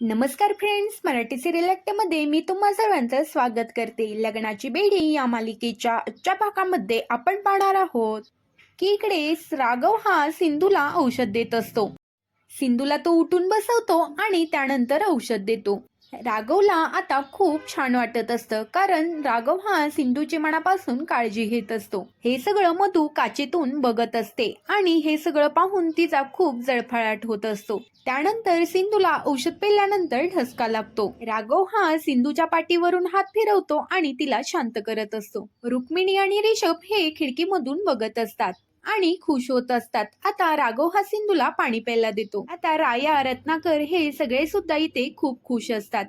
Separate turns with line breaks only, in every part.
नमस्कार फ्रेंड्स मराठी सिरियलमध्ये मी तुम्हा सर्वांचं स्वागत करते. लग्नाची बेडी या मालिकेच्या आजच्या भागामध्ये आपण पाहणार आहोत की इकडे राघव हा सिंधूला औषध देत असतो. सिंधूला तो उठून बसवतो आणि त्यानंतर औषध देतो. राघवला आता खूप छान वाटत असतं कारण राघव हा सिंधूची मनापासून काळजी घेत असतो. हे सगळं मधू काचेतून बघत असते आणि हे सगळं पाहून तिचा खूप जळफळाट होत असतो. त्यानंतर सिंधूला औषध पेल्यानंतर ठसका लागतो. राघव हा सिंधूच्या पाठीवरून हात फिरवतो आणि तिला शांत करत असतो. रुक्मिणी आणि रिषभ हे खिडकीमधून बघत असतात आणि खुश होत असतात. आता राघव हा सिंधूला पाणी प्यायला देतो. आता राया रत्नाकर हे सगळे सुद्धा इथे खूप खुश असतात.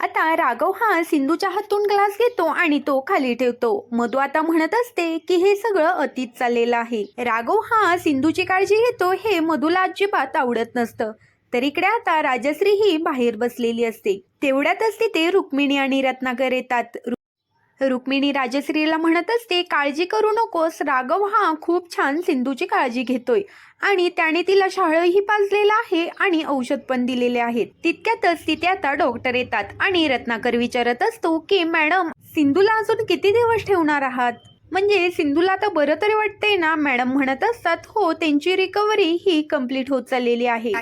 आता राघव हा सिंधूच्या हातून ग्लास घेतो आणि तो खाली ठेवतो. मधू आता म्हणत असते की हे सगळं अतीत चाललेलं आहे. राघव हा सिंधूची काळजी घेतो हे मधूला अजिबात आवडत नसतं. तर इकडे आता राजश्री ही बाहेर बसलेली असते. तेवढ्यातच तिथे रुक्मिणी आणि रत्नाकर येतात. रुक्मिणी राजश्रीला म्हणत असते काळजी करू नकोस राघव हा खूप छान सिंधूची काळजी घेतोय आणि त्याने तिला शाळही पाजलेला आहे आणि औषध पण दिलेले आहेत. तितक्यातच तिथे आता डॉक्टर येतात आणि रत्नाकर विचारत असतो की मॅडम सिंधूला अजून किती दिवस ठेवणार आहात? म्हणजे सिंधूला आता बरं तरी वाटतंय ना मॅडम म्हणत असतात. हो त्यांची रिकव्हरी ही कंप्लीट होत चाललेली आहे.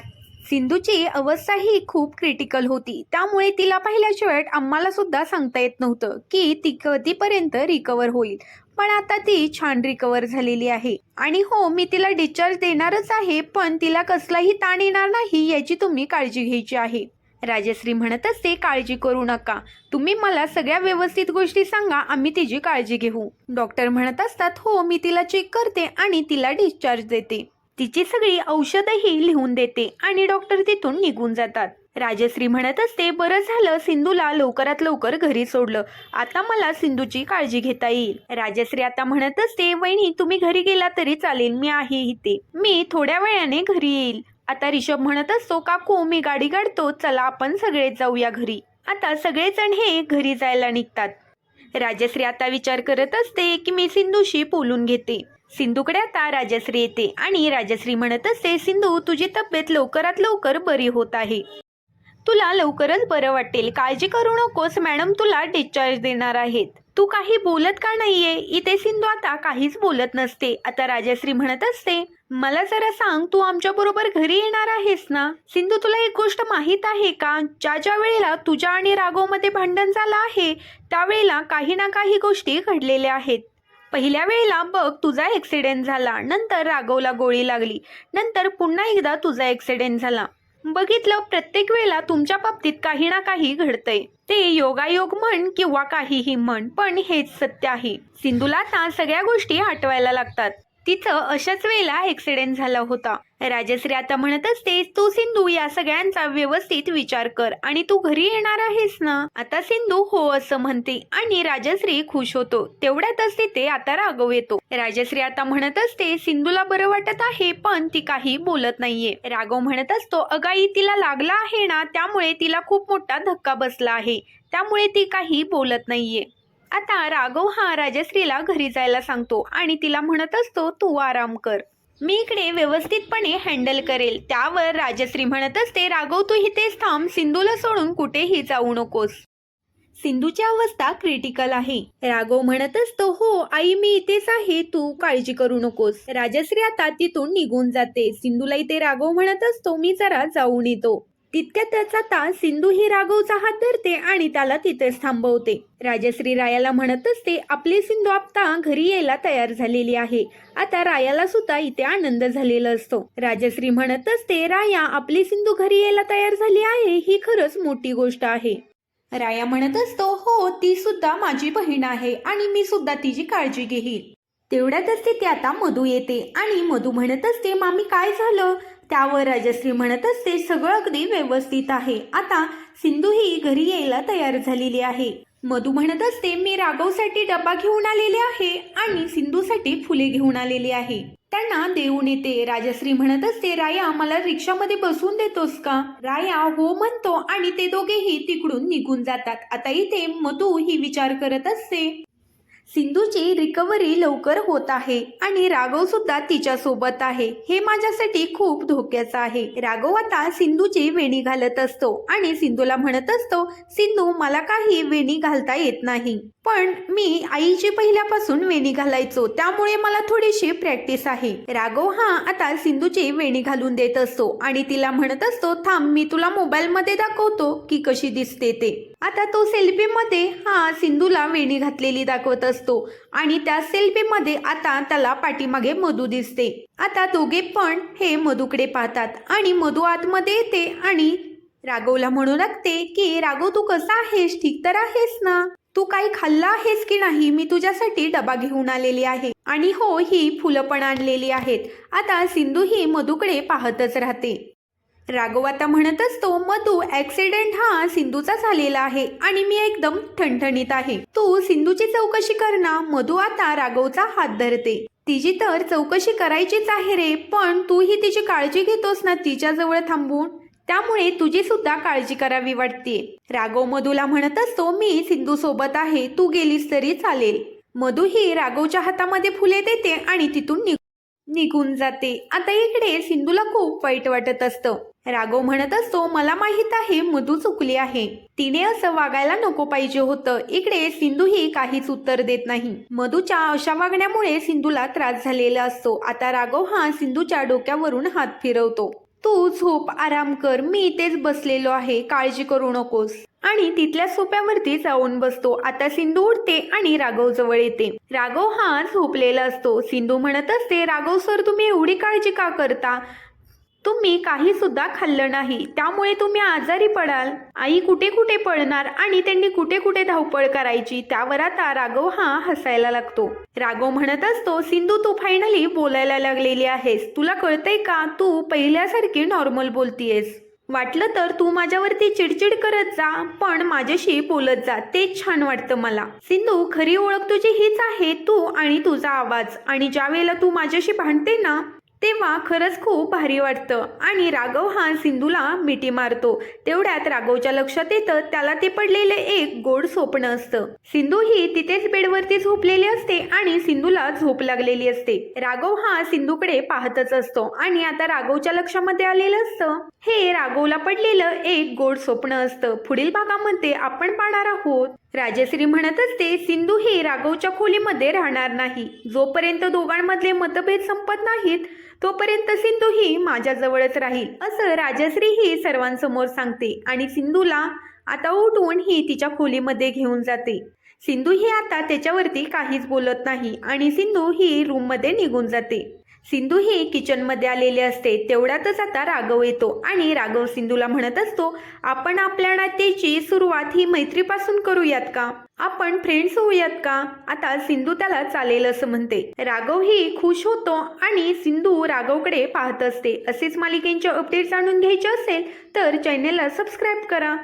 सिंधूची अवस्था ही खूप क्रिटिकल होती. त्यामुळे तिला पाहिल्याशिवाय आम्हाला सुद्धा सांगता येत नव्हतं की ती कधीपर्यंत रिकवर होईल. पण आता ती छान रिकवर झालेली आहे. आणि हो मी तिला डिस्चार्ज देणारच आहे पण तिला कसलाही ताण येणार नाही याची तुम्ही काळजी घ्यायची आहे. राजश्री म्हणत असते काळजी करू नका. तुम्ही मला सगळ्या व्यवस्थित गोष्टी सांगा आम्ही तिची काळजी घेऊ. डॉक्टर म्हणत असतात हो मी तिला चेक करते आणि तिला डिस्चार्ज देते. तिची सगळी औषधही लिहून देते आणि डॉक्टर तिथून निघून जातात. राजश्री म्हणत असते बरं झालं सिंधूला लवकरात लवकर घरी सोडलं. आता मला सिंधूची काळजी घेता येईल. राजश्री आता म्हणत असते वहिनी तुम्ही घरी गेला तरी चालेल मी आहे इथे. मी थोड्या वेळाने घरी येईल. आता रिषभ म्हणत असतो काकू मी गाडी काढतो. चला आपण सगळे जाऊया घरी. आता सगळेजण हे घरी जायला निघतात. राजश्री आता विचार करत असते की मी सिंधूशी बोलून घेते. सिंधूकडे आता राजश्री येते आणि राजश्री म्हणत असते सिंधू तुझी तब्येत लवकरात लवकर बरी होत आहे. तुला लवकरच बरं वाटेल. काळजी करू नकोस. मॅडम तुला डिस्चार्ज देणार आहेत. तू काही बोलत का नाहीये? इथे सिंधू आता काहीच बोलत नसते. आता राजश्री म्हणत असते मला जरा सांग तू आमच्या बरोबर घरी येणार आहेस ना? सिंधू तुला एक गोष्ट माहीत आहे का? ज्या ज्या वेळेला तुझ्या आणि राघवमध्ये भांडण झालं आहे त्यावेळेला काही ना काही गोष्टी घडलेल्या आहेत. पहिल्या वेळेला बघ तुझा ॲक्सिडेंट झाला. नंतर राघवला गोळी लागली. नंतर पुन्हा एकदा तुझा ॲक्सिडेंट झाला. बघितलं प्रत्येक वेळेला तुमच्या बाबतीत काही ना काही घडतंय. ते योगायोग म्हण किंवा काहीही म्हण पण हेच सत्य आहे. सिंधूला आता सगळ्या गोष्टी आठवायला लागतात. तिचं अशाच वेळेला ऍक्सिडेंट झाला होता. राजश्री आता म्हणत असते तू सिंधू या सगळ्यांचा व्यवस्थित विचार कर आणि तू घरी येणार आहेस ना? आता सिंधू हो असं म्हणते आणि राजश्री खुश होतो. तेवढ्यातच तिथे आता राघव येतो. राजश्री आता म्हणत असते सिंधूला बरं वाटत आहे पण ती काही बोलत नाहीये. राघव म्हणत असतो अगाई तिला लागला आहे ना त्यामुळे तिला खूप मोठा धक्का बसला आहे. त्यामुळे ती काही बोलत नाहीये. आता राघव हा राजश्रीला घरी जायला सांगतो आणि तिला म्हणत असतो तू आराम कर. मी इकडे व्यवस्थितपणे हँडल करेल. त्यावर राजश्री म्हणत असते राघव तू इथेच थांब. सिंधूला सोडून कुठेही जाऊ नकोस. सिंधूची अवस्था क्रिटिकल आहे. राघव म्हणत असतो हो आई मी इथेच आहे. तू काळजी करू नकोस. राजश्री आता तिथून निघून जाते. सिंधूला इथे राघव म्हणत असतो मी जरा जाऊन येतो. तितक्यात त्याचा आता सिंधू ही राघवचा हात धरते आणि त्याला तिथेच थांबवते. राजश्री रायाला म्हणत असते आपली सिंधू आता घरी यायला तयार झालेली आहे. आता रायाला सुद्धा इथे आनंद झालेला असतो. राजश्री म्हणत असते राया आपली सिंधू घरी यायला तयार झाली आहे ही खरंच मोठी गोष्ट आहे. राया म्हणत असतो हो ती सुद्धा माझी बहीण आहे आणि मी सुद्धा तिची काळजी घेईल. तेवढ्यातच तिथे आता मधू येते आणि मधू म्हणत असते मामी काय झालं? त्यावर राजश्री म्हणत असते सगळं अगदी व्यवस्थित आहे. आता सिंधू ही घरी यायला तयार झालेली आहे. मधू म्हणत असते मी राघवसाठी डबा घेऊन आलेले आहे आणि सिंधूसाठी फुले घेऊन आलेली आहे. त्यांना देऊन येते. राजश्री म्हणत असते राया मला रिक्षामध्ये बसवून देतोस का? राया हो म्हणतो आणि ते दोघेही तिकडून निघून जातात. आता इथे मधू ही विचार करत असते. सिंधूची रिकव्हरी लवकर होत आहे आणि राघव सुद्धा तिच्या सोबत आहे. हे माझ्यासाठी खूप धोक्याचं आहे. राघव आता सिंधूची वेणी घालत असतो आणि सिंधूला म्हणत असतो सिंधू मला काही वेणी घालता येत नाही. पण मी आईची पहिल्यापासून वेणी घालायचो त्यामुळे मला थोडीशी प्रॅक्टिस आहे. राघव हा आता सिंधूची वेणी घालून देत असतो आणि तिला म्हणत असतो थांब मी तुला मोबाईलमध्ये दाखवतो की कशी दिसते ते. आता तो सेल्फीमध्ये हा सिंधूला वेणी घातलेली दाखवत असतो. आणि त्या सेल्फीमध्ये आता त्याला पाठीमागे मधू दिसते. आता दोघे पण हे मधूकडे पाहतात. आणि मधू आतमध्ये येते आणि राघवला म्हणू लागते की राघव तू कसा आहेस? ठीक तर आहेस ना? तू काही खाल्ला आहेस की नाही? मी तुझ्यासाठी डबा घेऊन आलेली आहे. आणि हो ही फुलं पण आणलेली आहेत. आता सिंधू ही मधूकडे पाहतच राहते. राघव आता म्हणत असतो मधू ऍक्सिडेंट हा सिंधूचा झालेला आहे आणि मी एकदम ठणठणीत आहे. तू सिंधूची चौकशी कर ना मधू आता राघवचा हात धरते. तिची तर चौकशी करायचीच आहे रे पण तू ही तिची काळजी घेतोस ना तिच्या जवळ थांबून? त्यामुळे तुझी सुद्धा काळजी करावी वाटते राघव मधूला म्हणत असतो मी सिंधू सोबत आहे तू गेलीस तरी चालेल. मधू ही राघवच्या हातामध्ये फुले देते आणि तिथून निघ निघून जाते. आता इकडे सिंधूला खूप वाईट वाटत असतं. राघव म्हणत असतो मला माहीत आहे मधू चुकली आहे. तिने असं वागायला नको पाहिजे होतं. इकडे सिंधू ही काहीच उत्तर देत नाही. मधूच्या अशा वागण्यामुळे सिंधूला त्रास झालेला असतो. आता राघव हा सिंधूच्या डोक्यावरून हात फिरवतो. तू झोप आराम कर. मी इथेच बसलेलो आहे. काळजी करू नकोस. आणि तिथल्या सोप्यावरती जाऊन बसतो. आता सिंधू उठते आणि राघव जवळ येते. राघव हा झोपलेला असतो. सिंधू म्हणत असते राघव सर तुम्ही एवढी काळजी का करता? तुम्ही काही सुद्धा खाल्लं नाही. त्यामुळे तुम्ही आजारी पडाल. आई कुठे कुठे पळणार आणि त्यांनी कुठे कुठे धावपळ करायची त्यावर आता राघव हा हसायला लागतो. राघव म्हणत असतो सिंधू तू फायनली बोलायला लागलेली आहेस. तुला कळतंय का? तू पहिल्यासारखी नॉर्मल बोलतीयेस. वाटलं तर तू माझ्यावरती चिडचिड करत जा पण माझ्याशी बोलत जा. तेच छान वाटतं मला. सिंधू खरी ओळख तुझी हीच आहे. तू आणि तुझा आवाज. आणि ज्या वेळेला तू माझ्याशी भांडते ना तेव्हा खरंच खूप भारी वाटतं. आणि राघव हा सिंधूला मिठी मारतो. तेवढ्यात राघवच्या लक्षात येतं त्याला ते पडलेले एक गोड स्वप्न असतं. सिंधू ही तिथेच बेडवरती झोपलेली असते आणि सिंधूला झोप लागलेली असते. राघव हा सिंधूकडे पाहतच असतो आणि आता राघवच्या लक्षामध्ये आलेलं असतं हे राघवला पडलेलं एक गोड स्वप्न असतं. पुढील भागामध्ये आपण पाहणार आहोत. राजश्री म्हणत असते सिंधू ही राघवच्या खोलीमध्ये राहणार नाही. जोपर्यंत दोघांमधले मतभेद संपत नाहीत तोपर्यंत सिंधू ही माझ्याजवळच राहील असं राजश्री ही सर्वांसमोर सांगते आणि सिंधूला आता उठवून ही तिच्या खोलीमध्ये घेऊन जाते. सिंधू ही आता त्याच्यावरती काहीच बोलत नाही आणि सिंधू ही रूममध्ये निघून जाते. सिंधू ही किचनमध्ये आलेली असते. तेवढ्यातच आता राघव येतो आणि राघव सिंधूला म्हणत असतो आपण आपल्या नात्याची सुरुवात ही मैत्रीपासून करूयात का? आपण फ्रेंड्स होऊयात का? आता सिंधू त्याला चालेल असं म्हणते. राघव ही खुश होतो आणि सिंधू राघवकडे पाहत असते. असेच मालिकेंचे अपडेट जाणून घ्यायचे असेल तर चॅनेलला सबस्क्राईब करा.